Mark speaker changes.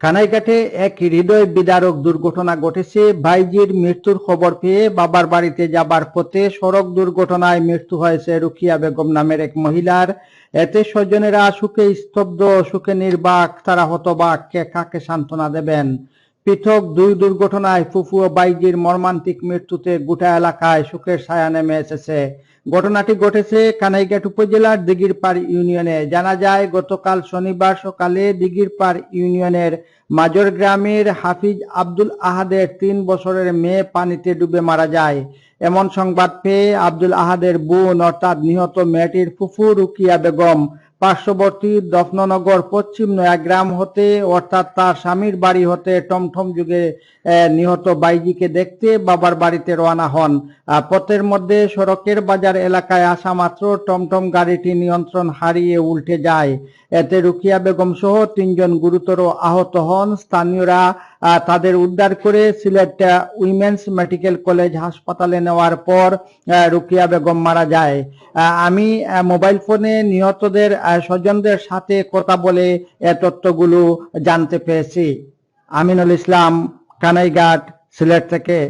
Speaker 1: কানাইঘাটে এক হৃদয় বিদারক দুর্ঘটনা ঘটেছে। ভাইজির মৃত্যুর খবর পেয়ে বাবার বাড়িতে যাবার পথে সড়ক দুর্ঘটনায় মৃত্যু হয়েছে রুকিয়া বেগম নামের এক মহিলার। এতে স্বজনেরা সুখে, স্তব্ধ, সুখে, নির্বাক, তারা হতবাক, কে কাকে সান্ত্বনা দেবেন? পৃথক দুই দুর্ঘটনায় ফুফু ও বাইজির মর্মান্তিক মৃত্যুতে গোটা এলাকায় সুখের ছায়া নেমে এসেছে। ঘটনাটি ঘটেছে কানাইঘাট উপজেলার দিগিরপাড় ইউনিয়নে। জানা যায়, গতকাল শনিবার সকালে দিগিরপাড় ইউনিয়নের মাজর গ্রামের হাফিজ আব্দুল আহাদের তিন বছরের মেয়ে পানিতে ডুবে মারা যায়। এমন সংবাদ পেয়ে আব্দুল আহাদের বোন, অর্থাৎ নিহত মেয়েটির ফুফু রুকিয়া বেগম, পার্শ্ববর্তী দফননগর পশ্চিম নয়াগ্রাম হতে, অর্থাৎ তার স্বামীর বাড়ি হতে টমঠম যুগে নিহত বাইজিকে দেখতে বাবার বাড়িতে রওনা হন। পথের মধ্যে সড়কের বাজার এলাকায় আসা মাত্র টমটম গাড়িটি নিয়ন্ত্রণ হারিয়ে উল্টে যায়। এতে রুকিয়া বেগম সহ তিনজন গুরুতর আহত হন। স্থানীয়রা তাদের উদ্ধার করে সিলেট উইমেন্স মেডিকেল কলেজ হাসপাতালে নেওয়ার পর রুকিয়া বেগম মারা যায়। আমি মোবাইল ফোনে নিহতদের স্বজনদের সাথে কথা বলে এ তথ্যগুলো জানতে পেরেছি। আমিনুল ইসলাম, কানাইঘাট, সিলেট থেকে।